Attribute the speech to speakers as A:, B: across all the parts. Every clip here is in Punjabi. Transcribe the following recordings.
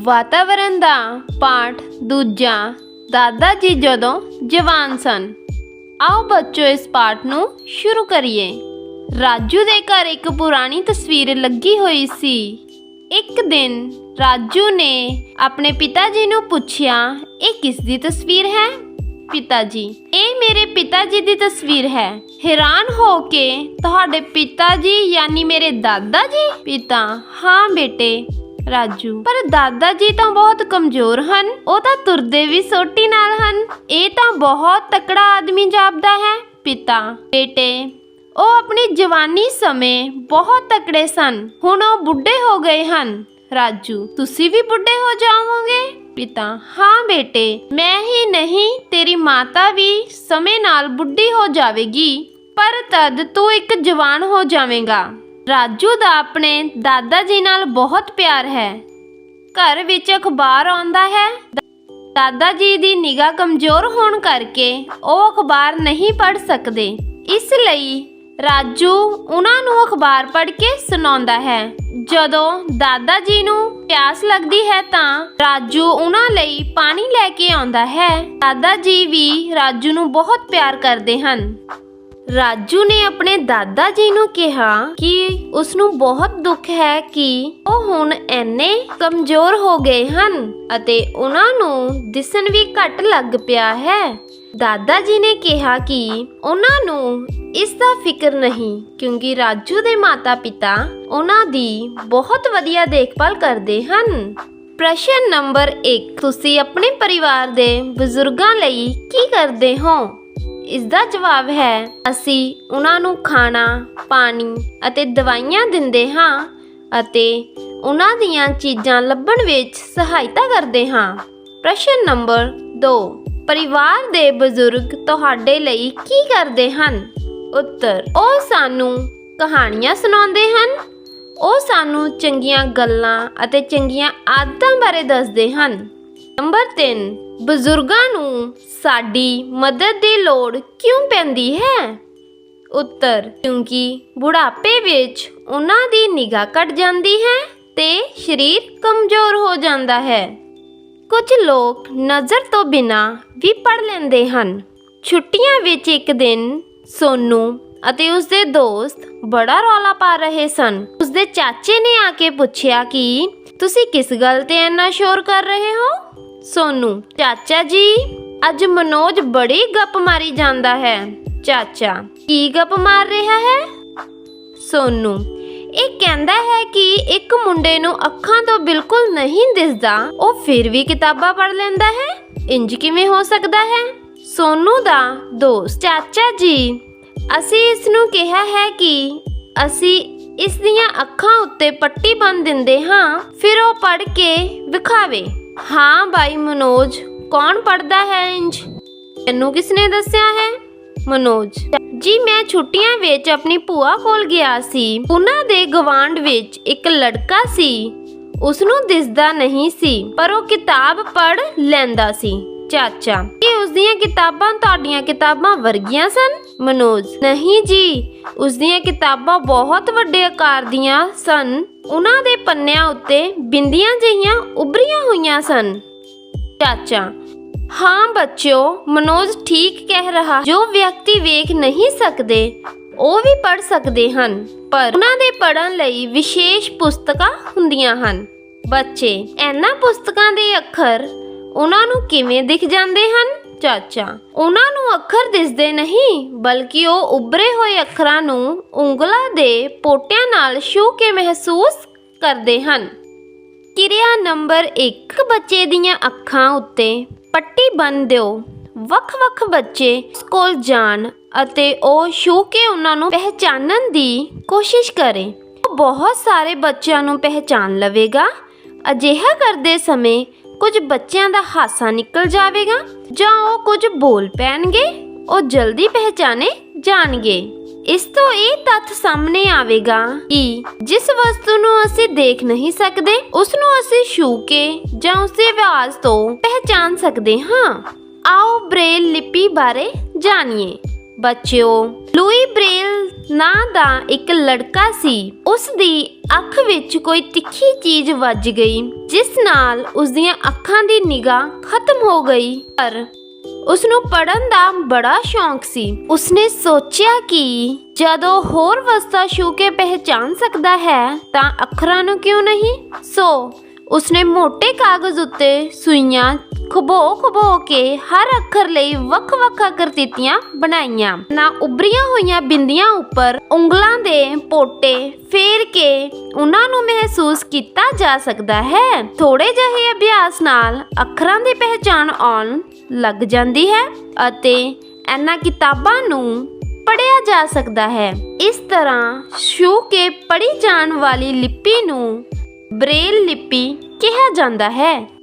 A: ਵਾਤਾਵਰਣ ਦਾ ਪਾਠ ਦੂਜਾ, ਦਾਦਾ ਜੀ ਜਦੋਂ ਜਵਾਨ ਸਨ, ਆਓ ਬੱਚੋ ਇਸ ਪਾਠ ਨੂੰ ਸ਼ੁਰੂ ਕਰੀਏ। ਰਾਜੂ ਦੇ ਘਰ ਇੱਕ ਪੁਰਾਣੀ ਤਸਵੀਰ ਲੱਗੀ ਹੋਈ ਸੀ। ਇੱਕ ਦਿਨ ਰਾਜੂ ਨੇ ਆਪਣੇ ਪਿਤਾ ਜੀ ਨੂੰ ਪੁੱਛਿਆ, ਇਹ ਕਿਸ ਦੀ ਤਸਵੀਰ ਹੈ? ਪਿਤਾ ਜੀ। ਇਹ ਮੇਰੇ ਪਿਤਾ ਜੀ ਦੀ ਤਸਵੀਰ ਹੈ। ਹੈਰਾਨ ਹੋ ਕੇ ਤੁਹਾਡੇ ਪਿਤਾ ਜੀ ਯਾਨੀ ਮੇਰੇ ਦਾਦਾ ਜੀ? ਪਿਤਾ, ਹਾਂ ਬੇਟੇ, ਰਾਜੂ। ਪਰ ਦਾਦਾ ਜੀ ਤਾਂ ਬਹੁਤ ਕਮਜ਼ੋਰ ਹਨ। ਉਹ ਤਾਂ ਤੁਰਦੇ ਵੀ ਸੋਟੀ ਨਾਲ ਹਨ। ਇਹ ਤਾਂ ਬਹੁਤ ਤਕੜਾ ਆਦਮੀ ਜਾਪਦਾ ਹੈ। ਪਿਤਾ, ਬੇਟੇ, ਉਹ ਆਪਣੀ ਜਵਾਨੀ ਸਮੇਂ ਬਹੁਤ ਤਕੜੇ ਸਨ। ਹੁਣ ਉਹ ਬੁੱਢੇ ਹੋ ਗਏ ਹਨ। ਰਾਜੂ, ਤੁਸੀਂ ਵੀ ਬੁੱਢੇ ਹੋ ਜਾਵੋਗੇ? ਪਿਤਾ ਹਾਂ ਬੇਟੇ, ਮੈਂ ਹੀ ਨਹੀਂ, ਤੇਰੀ ਮਾਤਾ ਵੀ ਸਮੇਂ ਨਾਲ ਬੁੱਢੀ ਹੋ ਜਾਵੇਗੀ, ਪਰ ਤਦ ਤੂੰ ਇੱਕ ਜਵਾਨ ਹੋ ਜਾਵੇਂਗਾ। ਰਾਜੂ ਦਾ ਆਪਣੇ ਦਾਦਾ ਜੀ ਨਾਲ ਬਹੁਤ ਪਿਆਰ ਹੈ। ਘਰ ਵਿੱਚ ਅਖਬਾਰ ਆਉਂਦਾ ਹੈ। ਦਾਦਾ ਜੀ ਦੀ ਨਿਗਾਹ ਕਮਜ਼ੋਰ ਹੋਣ ਕਰਕੇ ਉਹ ਅਖਬਾਰ ਨਹੀਂ ਪੜ੍ਹ ਸਕਦੇ। ਇਸ ਲਈ ਰਾਜੂ ਉਹਨਾਂ ਨੂੰ ਅਖਬਾਰ ਪੜ੍ਹ ਕੇ ਸੁਣਾਉਂਦਾ ਹੈ। ਜਦੋਂ ਦਾਦਾ ਜੀ ਨੂੰ ਪਿਆਸ ਲੱਗਦੀ ਹੈ ਤਾਂ ਰਾਜੂ ਉਹਨਾਂ ਲਈ ਪਾਣੀ ਲੈ ਕੇ ਆਉਂਦਾ ਹੈ। ਦਾਦਾ ਜੀ ਵੀ ਰਾਜੂ ਨੂੰ ਬਹੁਤ ਪਿਆਰ ਕਰਦੇ ਹਨ। ਰਾਜੂ ਨੇ ਆਪਣੇ ਦਾਦਾ ਜੀ ਨੂੰ ਕਿਹਾ ਕਿ ਉਸ ਨੂੰ ਬਹੁਤ ਦੁੱਖ ਹੈ ਕਿ ਉਹ ਹੁਣ ਐਨੇ ਕਮਜ਼ੋਰ ਹੋ ਗਏ ਹਨ ਅਤੇ ਉਹਨਾਂ ਨੂੰ ਦਿਸਣ ਵੀ ਘੱਟ ਲੱਗ ਪਿਆ ਹੈ। ਦਾਦਾ ਜੀ ਨੇ ਕਿਹਾ ਕਿ ਉਹਨਾਂ ਨੂੰ ਇਸ ਦਾ ਫਿਕਰ ਨਹੀਂ, ਕਿਉਂਕਿ ਰਾਜੂ ਦੇ ਮਾਤਾ-ਪਿਤਾ ਉਹਨਾਂ ਦੀ ਬਹੁਤ ਵਧੀਆ ਦੇਖਭਾਲ ਕਰਦੇ ਹਨ। ਪ੍ਰਸ਼ਨ ਨੰਬਰ 1 ਤੁਸੀਂ ਆਪਣੇ ਪਰਿਵਾਰ ਦੇ ਬਜ਼ੁਰਗਾਂ ਲਈ ਕੀ ਕਰਦੇ ਹੋ? ਇਸ ਦਾ ਜਵਾਬ ਹੈ, ਅਸੀਂ ਉਹਨਾਂ ਨੂੰ ਖਾਣਾ, ਪਾਣੀ ਅਤੇ ਦਵਾਈਆਂ ਦਿੰਦੇ ਹਾਂ ਅਤੇ ਉਹਨਾਂ ਦੀਆਂ ਚੀਜ਼ਾਂ ਲੱਭਣ ਵਿੱਚ ਸਹਾਇਤਾ ਕਰਦੇ ਹਾਂ। ਪ੍ਰਸ਼ਨ ਨੰਬਰ 2 ਪਰਿਵਾਰ ਦੇ ਬਜ਼ੁਰਗ ਤੁਹਾਡੇ ਲਈ ਕੀ ਕਰਦੇ ਹਨ? ਉੱਤਰ, ਉਹ ਸਾਨੂੰ ਕਹਾਣੀਆਂ ਸੁਣਾਉਂਦੇ ਹਨ। ਉਹ ਸਾਨੂੰ ਚੰਗੀਆਂ ਗੱਲਾਂ ਅਤੇ ਚੰਗੀਆਂ ਆਦਤਾਂ ਬਾਰੇ ਦੱਸਦੇ ਹਨ। ਨੰਬਰ 3 ਬਜ਼ੁਰਗਾਂ ਨੂੰ ਸਾਡੀ ਮਦਦ ਦੀ ਲੋੜ ਕਿਉਂ ਪੈਂਦੀ ਹੈ? ਉੱਤਰ, ਕਿਉਂਕਿ ਬੁਢਾਪੇ ਵਿੱਚ ਉਹਨਾਂ ਦੀ ਨਿਗਾਹ ਘਟ ਜਾਂਦੀ ਹੈ ਤੇ ਸਰੀਰ ਕਮਜ਼ੋਰ ਹੋ ਜਾਂਦਾ ਹੈ। ਕੁਝ ਲੋਕ ਨਜ਼ਰ ਤੋਂ ਬਿਨਾ ਵੀ ਪੜ ਲੈਂਦੇ ਹਨ। ਛੁੱਟੀਆਂ ਵਿੱਚ ਇੱਕ ਦਿਨ ਸੋਨੂ ਅਤੇ ਉਸਦੇ ਦੋਸਤ ਬੜਾ ਰੌਲਾ ਪਾ ਰਹੇ ਸਨ। ਉਸਦੇ ਚਾਚੇ ਨੇ ਆ ਕੇ ਪੁੱਛਿਆ ਕਿ, ਤੁਸੀਂ ਕਿਸ ਗੱਲ ਤੇ ਇੰਨਾ ਸ਼ੋਰ ਕਰ ਰਹੇ ਹੋ? ਸੋਨੂ, ਚਾਚਾ ਜੀ, ਅੱਜ ਮਨੋਜ ਬੜੀ ਗੱਪ ਮਾਰੀ ਜਾਂਦਾ ਹੈ। ਚਾਚਾ, ਕੀ ਗੱਪ ਮਾਰ ਰਿਹਾ ਹੈ? ਸੋਨੂ ਇਹ ਕਹਿੰਦਾ ਹੈ ਕਿ ਇੱਕ ਮੁੰਡੇ ਨੂੰ ਅੱਖਾਂ ਤੋਂ ਬਿਲਕੁਲ ਨਹੀਂ ਦਿਸਦਾ, ਉਹ ਫਿਰ ਵੀ ਕਿਤਾਬਾਂ ਪੜ੍ਹ ਲੈਂਦਾ ਹੈ। ਇੰਜ ਕਿਵੇਂ ਹੋ ਸਕਦਾ ਹੈ? ਸੋਨੂ ਦਾ ਦੋਸਤ ਚਾਚਾ ਜੀ, ਅਸੀਂ ਇਸ ਨੂੰ ਕਿਹਾ ਹੈ ਕਿ ਅਸੀਂ ਇਸ ਦੀਆਂ ਅੱਖਾਂ ਉੱਤੇ ਪੱਟੀ ਬੰਨ ਦਿੰਦੇ ਹਾਂ, ਫਿਰ ਉਹ ਪੜ੍ਹ ਕੇ ਵਿਖਾਵੇ। ਹਾਂ ਬਾਈ ਮਨੋਜ, ਕੌਣ ਪੜਦਾ ਹੈ ਇੰਜ? ਤੈਨੂੰ ਕਿਸਨੇ ਦੱਸਿਆ ਹੈ? ਮਨੋਜ। ਜੀ, ਮੈਂ ਛੁੱਟੀਆਂ ਵਿੱਚ ਆਪਣੀ ਭੂਆ ਕੋਲ ਗਿਆ ਸੀ। ਉਹਨਾਂ ਦੇ ਗਵਾਂਡ ਵਿੱਚ ਇੱਕ ਲੜਕਾ ਸੀ। ਉਸ ਨੂੰ ਦਿਸਦਾ ਨਹੀਂ ਸੀ, ਪਰ ਉਹ ਕਿਤਾਬ ਪੜ੍ਹ ਲੈਂਦਾ ਸੀ। ਚਾਚਾ, ਕੀ ਉਸ ਦੀਆਂ ਕਿਤਾਬਾਂ ਤੁਹਾਡੀਆਂ ਕਿਤਾਬਾਂ ਵਰਗੀਆਂ ਸਨ? ਮਨੋਜ, ਨਹੀਂ ਜੀ ਉਸ ਦੀਆਂ ਕਿਤਾਬਾਂ ਬਹੁਤ ਵੱਡੇ ਆਕਾਰ ਦੀਆਂ ਸਨ। ਉਹਨਾਂ ਦੇ ਪੰਨਿਆਂ ਉੱਤੇ ਬਿੰਦੀਆਂ ਜਿਹੀਆਂ ਉਭਰੀਆਂ ਹੋਈਆਂ ਸਨ। ਚਾਚਾ ਹਾਂ ਬੱਚਿਓ, ਮਨੋਜ ਠੀਕ ਕਹਿ ਰਹਾ, ਜੋ ਵਿਅਕਤੀ ਵੇਖ ਨਹੀਂ ਸਕਦੇ, ਉਹ ਵੀ ਪੜ ਸਕਦੇ ਹਨ, ਪਰ ਉਹਨਾਂ ਦੇ ਪੜਨ ਲਈ ਵਿਸ਼ੇਸ਼ ਪੁਸਤਕਾਂ ਹੁੰਦੀਆਂ ਹਨ। ਬੱਚੇ, ਇਹਨਾਂ ਪੁਸਤਕਾਂ ਦੇ ਅੱਖਰ ਉਹਨਾਂ ਨੂੰ ਕਿਵੇਂ ਦਿਖ ਜਾਂਦੇ ਹਨ? ਚਾਚਾ, ਉਹਨਾਂ ਨੂੰ ਅੱਖਰ ਦਿਸਦੇ ਨਹੀਂ, ਬਲਕਿ ਉਹ ਉੱਭਰੇ ਹੋਏ ਅੱਖਰਾਂ ਨੂੰ ਉਂਗਲਾਂ ਦੇ ਪੋਟਿਆਂ ਨਾਲ ਛੂ ਕੇ ਮਹਿਸੂਸ ਕਰਦੇ ਹਨ। ਕਿਰਿਆ ਨੰਬਰ 1 ਬੱਚੇ ਦੀਆਂ ਅੱਖਾਂ ਉੱਤੇ ਪੱਟੀ ਬੰਨ ਦਿਓ। ਵੱਖ-ਵੱਖ ਬੱਚੇ ਸਕੂਲ ਜਾਣ ਅਤੇ ਉਹ ਛੂ ਕੇ ਉਹਨਾਂ ਨੂੰ ਪਹਿਚਾਨਣ ਦੀ ਕੋਸ਼ਿਸ਼ ਕਰੇ। ਉਹ ਬਹੁਤ ਸਾਰੇ ਬੱਚਿਆਂ ਨੂੰ ਪਹਿਚਾਨ ਲਵੇਗਾ। ਅਜਿਹਾ ਕਰਦੇ ਸਮੇਂ ਕੁਝ ਬੱਚਿਆਂ ਦਾ ਹਾਸਾ ਨਿਕਲ ਜਾਵੇਗਾ ਜਾਂ ਉਹ ਕੁਝ ਬੋਲ ਪੈਣਗੇ, ਉਹ ਜਲਦੀ ਪਹਿਚਾਨੇ ਜਾਣਗੇ। ਇਸ ਤੋਂ ਇਹ ਤੱਥ ਸਾਹਮਣੇ ਆਵੇਗਾ ਕਿ ਜਿਸ ਵਸਤੂ ਨੂੰ ਅਸੀਂ ਦੇਖ ਨਹੀਂ ਸਕਦੇ ਉਸ ਨੂੰ ਅਸੀਂ ਛੂ ਕੇ ਜਾਂ ਉਸ ਦੇ ਆਵਾਜ਼ ਤੋਂ ਪਹਿਚਾਨ ਸਕਦੇ ਹਾਂ। ਆਓ ਬ੍ਰੇਲ ਲਿਪੀ ਬਾਰੇ ਜਾਣੀਏ। ਬੱਚਿਓ, ਲੂਈ ਬ੍ਰੇਲ ਨਾਂ ਦਾ ਇੱਕ ਲੜਕਾ ਸੀ। ਉਸ ਦੀ ਅੱਖ ਵਿੱਚ ਕੋਈ ਤਿੱਖੀ ਚੀਜ਼ ਵੱਜ ਗਈ, ਜਿਸ ਨਾਲ ਉਸ ਦੀਆਂ ਅੱਖਾਂ ਦੀ ਨਿਗਾਹ ਖਤਮ ਹੋ ਗਈ। ਪਰ ਉਸ ਨੂੰ ਪੜਨ ਦਾ ਬੜਾ ਸ਼ੌਂਕ ਸੀ। ਉਸਨੇ ਸੋਚਿਆ ਕਿ ਜਦੋਂ ਹੋਰ ਵਸਤਾ ਛੂ ਕੇ ਪਹਿਚਾਨ ਸਕਦਾ ਹੈ, ਤਾਂ ਅੱਖਰਾਂ ਨੂੰ ਕਿਉਂ ਨਹੀਂ? ਸੋ, ਉਸਨੇ ਮੋٹے ਕਾਗਜ਼ ਉੱਤੇ ਸੂਈਆਂ ਖਬੋ ਖਬੋ ਕੇ ਹਰ ਅੱਖਰ ਲਈ ਵੱਖ-ਵੱਖ ਆਕ੍ਰਿਤੀਆਂ ਬਣਾਈਆਂ। ਨਾ ਉਭਰੀਆਂ ਹੋਈਆਂ ਬਿੰਦੀਆਂ ਉੱਪਰ ਉਂਗਲਾਂ ਦੇ ਪੋਟੇ ਫੇਰ ਕੇ ਉਹਨਾਂ ਨੂੰ ਮਹਿਸੂਸ ਕੀਤਾ ਜਾ ਸਕਦਾ ਹੈ। ਥੋੜੇ ਜਿਹੇ ਅਭਿਆਸ ਨਾਲ ਅੱਖਰਾਂ ਦੀ ਪਹਿਚਾਣ ਆਉਣ ਲੱਗ ਜਾਂਦੀ ਹੈ ਅਤੇ ਇਹਨਾਂ ਕਿਤਾਬਾਂ ਨੂੰ ਪੜਿਆ ਜਾ ਸਕਦਾ ਹੈ। ਇਸ ਤਰ੍ਹਾਂ ਛੂ ਕੇ ਪੜੀ ਜਾਣ ਵਾਲੀ ਲਿਪੀ ਨੂੰ ਬ੍ਰੇਲ ਲਿਪੀ ਕਿਹਾ ਜਾਂਦਾ ਹੈ।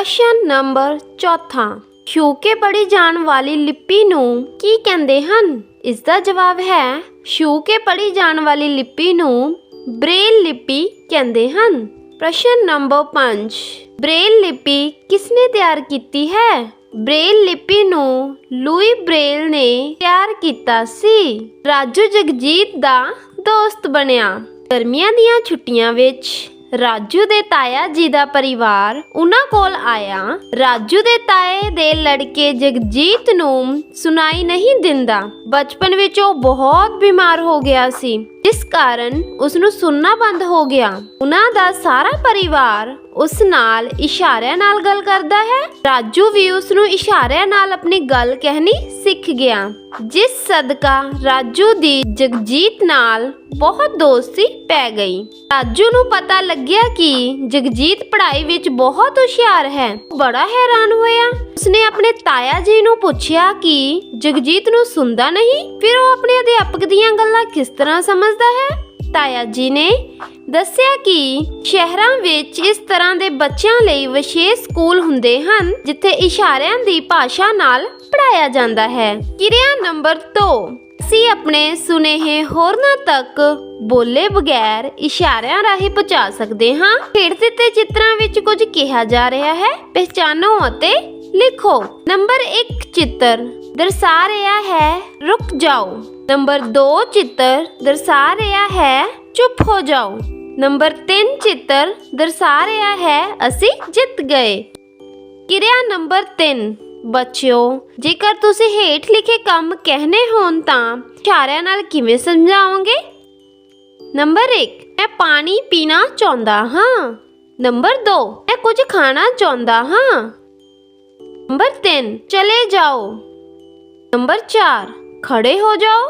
A: ਪ੍ਰਸ਼ਨ ਨੰਬਰ ਚੌਥਾ। ਛੂ ਕੇ ਪੜੀ ਜਾਣ ਵਾਲੀ ਲਿਪੀ ਨੂੰ ਕੀ ਕਹਿੰਦੇ ਹਨ? ਇਸ ਦਾ ਜਵਾਬ ਹੈ ਛੂ ਕੇ ਪੜੀ ਜਾਣ ਵਾਲੀ ਲਿਪੀ ਨੂੰ ਬ੍ਰੇਲ ਲਿਪੀ ਕਹਿੰਦੇ ਹਨ। ਪ੍ਰਸ਼ਨ ਨੰਬਰ 5 ਬ੍ਰੇਲ ਲਿਪੀ ਕਿਸਨੇ ਤਿਆਰ ਕੀਤੀ ਹੈ? ਬ੍ਰੇਲ ਲਿਪੀ ਨੂੰ ਲੂਈ ਬ੍ਰੇਲ ਨੇ ਤਿਆਰ ਕੀਤਾ ਸੀ। ਰਾਜੂ ਜਗਜੀਤ ਦਾ ਦੋਸਤ ਬਣਿਆ। ਗਰਮੀਆਂ ਦੀਆਂ ਛੁੱਟੀਆਂ ਵਿੱਚ ਰਾਜੂ ਦੇ ਤਾਇਆ ਜੀ ਦਾ ਪਰਿਵਾਰ ਉਹਨਾਂ ਕੋਲ ਆਇਆ। ਰਾਜੂ ਦੇ ਤਾਏ ਦੇ ਲੜਕੇ ਜਗਜੀਤ ਨੂੰ ਸੁਣਾਈ ਨਹੀਂ ਦਿੰਦਾ। ਬਚਪਨ ਵਿੱਚ ਉਹ ਬਹੁਤ ਬਿਮਾਰ ਹੋ ਗਿਆ ਸੀ। ਜਿਸ ਕਾਰਨ ਉਸ ਨੂੰ ਸੁਣਨਾ ਬੰਦ ਹੋ ਗਿਆ। ਉਹਨਾਂ ਦਾ ਸਾਰਾ ਪਰਿਵਾਰ ਉਸ ਨਾਲ ਇਸ਼ਾਰਿਆਂ ਨਾਲ ਗੱਲ ਕਰਦਾ ਹੈ। ਰਾਜੂ ਵੀ ਉਸ ਨੂੰ ਇਸ਼ਾਰਿਆਂ ਨਾਲ ਆਪਣੀ ਗੱਲ ਕਹਿਣੀ ਸਿੱਖ ਗਿਆ। ਜਿਸ ਸਦਕਾ ਰਾਜੂ ਦੀ ਜਗਜੀਤ ਨਾਲ ਬਹੁਤ ਦੋਸਤੀ ਪੈ ਗਈ। ਰਾਜੂ ਨੂੰ ਪਤਾ ਲੱਗਿਆ ਕਿ ਜਗਜੀਤ ਪੜ੍ਹਾਈ ਵਿੱਚ ਬਹੁਤ ਹੁਸ਼ਿਆਰ ਹੈ। ਬੜਾ ਹੈਰਾਨ ਹੋਇਆ। ਉਸਨੇ ਆਪਣੇ ਤਾਇਆ ਜੀ ਨੂੰ ਪੁੱਛਿਆ ਕਿ ਜਗਜੀਤ ਨੂੰ ਸੁਣਦਾ ਨਹੀਂ? ਫਿਰ ਉਹ ਆਪਣੇ ਅਧਿਆਪਕ ਦੀਆਂ ਗੱਲਾਂ ਕਿਸ ਤਰ੍ਹਾਂ ਸਮਝ ਸਮਝਦਾ ਹੈ। ਤਾਇਆ ਜੀ ਨੇ ਦੱਸਿਆ ਕਿ ਸ਼ਹਿਰਾਂ ਵਿੱਚ ਇਸ ਤਰ੍ਹਾਂ ਦੇ ਬੱਚਿਆਂ ਲਈ ਵਿਸ਼ੇਸ਼ ਸਕੂਲ ਹੁੰਦੇ ਹਨ, ਜਿੱਥੇ ਇਸ਼ਾਰਿਆਂ ਦੀ ਭਾਸ਼ਾ ਨਾਲ ਪੜਾਇਆ ਜਾਂਦਾ ਹੈ। ਕਿਰਿਆ ਨੰਬਰ 2 ਅਸੀਂ ਆਪਣੇ ਸੁਨੇਹੇ ਹੋਰਨਾਂ ਤੱਕ ਬੋਲੇ ਬਗੈਰ ਇਸ਼ਾਰਿਆਂ ਰਾਹੀਂ ਪਹੁੰਚਾ ਸਕਦੇ ਹਾਂ। ਹੇਠ ਦਿੱਤੇ ਚਿੱਤਰਾਂ ਵਿੱਚ ਕੁਝ ਕਿਹਾ ਜਾ ਰਿਹਾ ਹੈ। ਪਹਿਚਾਨੋ ਅਤੇ ਲਿਖੋ। ਨੰਬਰ 1 ਚਿੱਤਰ। ਦਰਸਾ ਰਿਹਾ ਹੈ, ਰੁਕ ਜਾਓ। ਨੰਬਰ 2 ਚਿੱਤਰ ਦਰਸਾ ਰਿਹਾ ਹੈ, ਚੁੱਪ ਹੋ ਜਾਓ। ਨੰਬਰ 3 ਚਿੱਤਰ ਦਰਸਾ ਰਿਹਾ ਹੈ, ਅਸੀਂ ਜਿੱਤ ਗਏ। ਕਿਰਿਆ ਨੰਬਰ 3 ਬੱਚਿਓ, ਜੇਕਰ ਤੁਸੀਂ ਹੇਠ ਲਿਖੇ ਕੰਮ ਕਹਿਨੇ ਹੋਣ ਤਾਂ ਇਸ਼ਾਰਿਆਂ ਨਾਲ ਕਿਵੇਂ ਸਮਝਾਓਗੇ? ਨੰਬਰ 1 ਮੈਂ ਪਾਣੀ ਪੀਣਾ ਚਾਹੁੰਦਾ ਹਾਂ। ਨੰਬਰ 2 ਮੈਂ ਕੁਝ ਖਾਣਾ ਚਾਹੁੰਦਾ ਹਾਂ। ਨੰਬਰ 3 ਚਲੇ ਜਾਓ। ਨੰਬਰ 4 ਖੜੇ ਹੋ ਜਾਓ।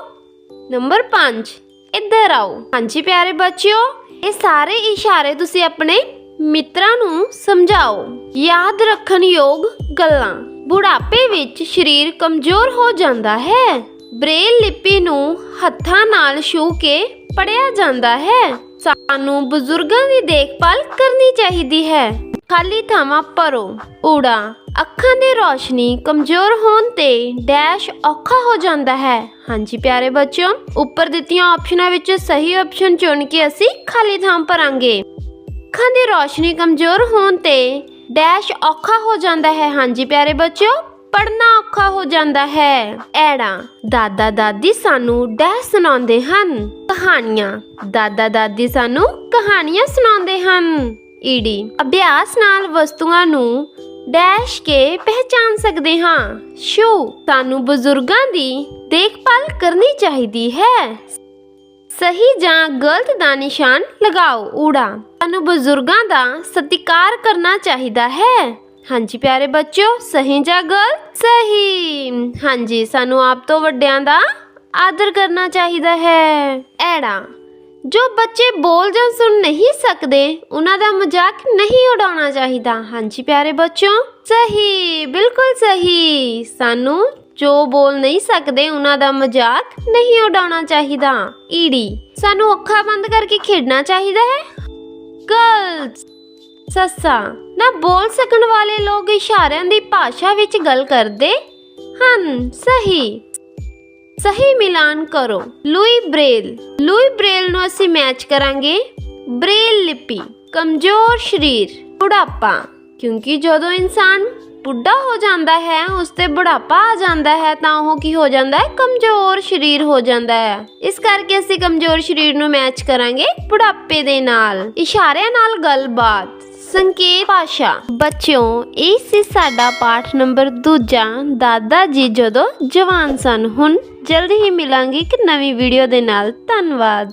A: ਨੰਬਰ 5 ਇੱਧਰ ਆਓ। ਹਾਂਜੀ ਪਿਆਰੇ ਬੱਚਿਓ, ਇਹ ਸਾਰੇ ਇਸ਼ਾਰੇ ਤੁਸੀਂ ਆਪਣੇ ਮਿੱਤਰਾਂ ਨੂੰ ਸਮਝਾਓ। ਯਾਦ ਰੱਖਣ ਯੋਗ ਗੱਲਾਂ। ਬੁਢਾਪੇ ਵਿੱਚ ਸਰੀਰ ਕਮਜ਼ੋਰ ਹੋ ਜਾਂਦਾ ਹੈ। ਬ੍ਰੇਲ ਲਿਪੀ ਨੂੰ ਹੱਥਾਂ ਨਾਲ ਛੂ ਕੇ ਪੜਿਆ ਜਾਂਦਾ ਹੈ। ਸਾਨੂੰ ਬਜ਼ੁਰਗਾਂ ਦੀ ਦੇਖਭਾਲ ਕਰਨੀ ਚਾਹੀਦੀ ਹੈ। ਖਾਲੀ ਥਾਵਾਂ ਭਰੋ ਊੜਾ ਅੱਖਾਂ ਦੀ ਰੋਸ਼ਨੀ ਕਮਜ਼ੋਰ ਹੋਣ ਤੇ ਡੈਸ਼ ਔਖਾ ਹੋ ਜਾਂਦਾ ਹੈ। ਹਾਂਜੀ ਪਿਆਰੇ ਬੱਚਿਓ, ਉੱਪਰ ਦਿੱਤੀਆਂ ਆਪਸ਼ਨਾਂ ਵਿੱਚੋਂ ਸਹੀ ਆਪਸ਼ਨ ਚੁਣ ਕੇ ਅਸੀਂ ਖਾਲੀ ਥਾਂ ਭਰਾਂਗੇ। ਅੱਖਾਂ ਦੀ ਰੋਸ਼ਨੀ ਕਮਜ਼ੋਰ ਹੋਣ ਤੇ ਡੈਸ਼ ਔਖਾ ਹੋ ਜਾਂਦਾ ਹੈ। ਹਾਂਜੀ ਪਿਆਰੇ ਬੱਚਿਓ ਪੜਨਾ ਔਖਾ ਹੋ ਜਾਂਦਾ ਹੈ। ਐੜਾ, ਦਾਦਾ ਦਾਦੀ ਸਾਨੂੰ ਡੈਸ਼ ਸੁਣਾਉਂਦੇ ਹਨ, ਕਹਾਣੀਆਂ। ਦਾਦਾ ਦਾਦੀ ਸਾਨੂੰ ਕਹਾਣੀਆਂ ਸੁਣਾਉਂਦੇ ਹਨ। ਈਡੀ ਅਭਿਆਸ ਨਾਲ ਵਸਤੂਆਂ ਨੂੰ ਡੈਸ਼ ਕੇ ਪਹਿਚਾਨ ਸਕਦੇ ਹਾਂ। ਸ਼ੂ ਸਾਨੂੰ ਬਜ਼ੁਰਗਾਂ ਦੀ ਦੇਖਭਾਲ ਕਰਨੀ ਚਾਹੀਦੀ ਹੈ। ਸਹੀ ਜਾਂ ਗਲਤ ਦਾ ਨਿਸ਼ਾਨ ਲਗਾਓ ਊੜਾ। ਸਾਨੂੰ ਬਜ਼ੁਰਗਾਂ ਦਾ ਸਤਿਕਾਰ ਕਰਨਾ ਚਾਹੀਦਾ ਹੈ। ਹਾਂਜੀ ਪਿਆਰੇ ਬੱਚਿਓ, ਸਹੀ ਜਾਂ ਗਲਤ? ਸਹੀ। ਹਾਂਜੀ, ਸਾਨੂੰ ਆਪ ਤੋਂ ਵੱਡਿਆਂ ਦਾ ਆਦਰ ਕਰਨਾ ਚਾਹੀਦਾ ਹੈ। ਐੜਾ। ਜੋ ਬੱਚੇ ਬੋਲ ਜਾਂ ਸੁਣ ਨਹੀਂ ਸਕਦੇ, ਉਹਨਾਂ ਦਾ ਮਜ਼ਾਕ ਨਹੀਂ ਉਡਾਉਣਾ ਚਾਹੀਦਾ। ਹਾਂਜੀ ਪਿਆਰੇ ਬੱਚਿਓ, ਸਹੀ, ਬਿਲਕੁਲ ਸਹੀ। ਸਾਨੂੰ ਜੋ ਬੋਲ ਨਹੀਂ ਸਕਦੇ, ਉਹਨਾਂ ਦਾ ਮਜ਼ਾਕ ਨਹੀਂ ਉਡਾਉਣਾ ਚਾਹੀਦਾ। ਈੜੀ, ਸਾਨੂੰ ਅੱਖਾਂ ਬੰਦ ਕਰਕੇ ਖੇਡਣਾ ਚਾਹੀਦਾ ਹੈ? ਗਲਤ ਸੱਸਾ, ਨਾ ਬੋਲ ਸਕਣ ਵਾਲੇ ਲੋਕ ਇਸ਼ਾਰਿਆਂ ਦੀ ਭਾਸ਼ਾ ਵਿੱਚ ਗੱਲ ਕਰਦੇ ਹਨ। ਸਹੀ ਸਹੀ ਮਿਲਾਨ ਕਰੋ। Louis Braille. ਲੂਈ ਬ੍ਰੇਲ ਨੂੰ ਅਸੀਂ ਮੈਚ ਕਰਾਂਗੇ ਬ੍ਰੇਲ ਲਿਪੀ, ਕਮਜ਼ੋਰ ਸਰੀਰ, ਬੁਢਾਪਾ। ਕਿਉਂਕਿ ਜਦੋਂ ਇਨਸਾਨ ਬੁੱਢਾ ਹੋ ਜਾਂਦਾ ਹੈ ਉਸ ਤੇ ਬੁਢਾਪਾ ਆ ਜਾਂਦਾ ਹੈ, ਤਾਂ ਉਹ ਕੀ ਹੋ ਜਾਂਦਾ ਹੈ? ਕਮਜ਼ੋਰ ਸਰੀਰ ਹੋ ਜਾਂਦਾ ਹੈ। ਇਸ ਕਰਕੇ ਅਸੀਂ ਕਮਜ਼ੋਰ ਸਰੀਰ ਨੂੰ ਮੈਚ ਕਰਾਂਗੇ ਬੁਢਾਪੇ ਦੇ ਨਾਲ। ਇਸ਼ਾਰਿਆਂ ਨਾਲ ਗੱਲਬਾਤ। ਸੰਕੇਤ ਭਾਸ਼ਾ। ਬੱਚਿਓ, ਇਹ ਸੀ ਸਾਡਾ ਪਾਠ ਨੰਬਰ ਦੂਜਾ। ਦਾਦਾ ਜੀ ਜਦੋਂ ਜਵਾਨ ਸਨ ਹੁਣ, ਜਲਦੀ ਹੀ ਮਿਲਾਂਗੇ ਇੱਕ ਨਵੀਂ ਵੀਡੀਓ ਦੇ ਨਾਲ। ਧੰਨਵਾਦ।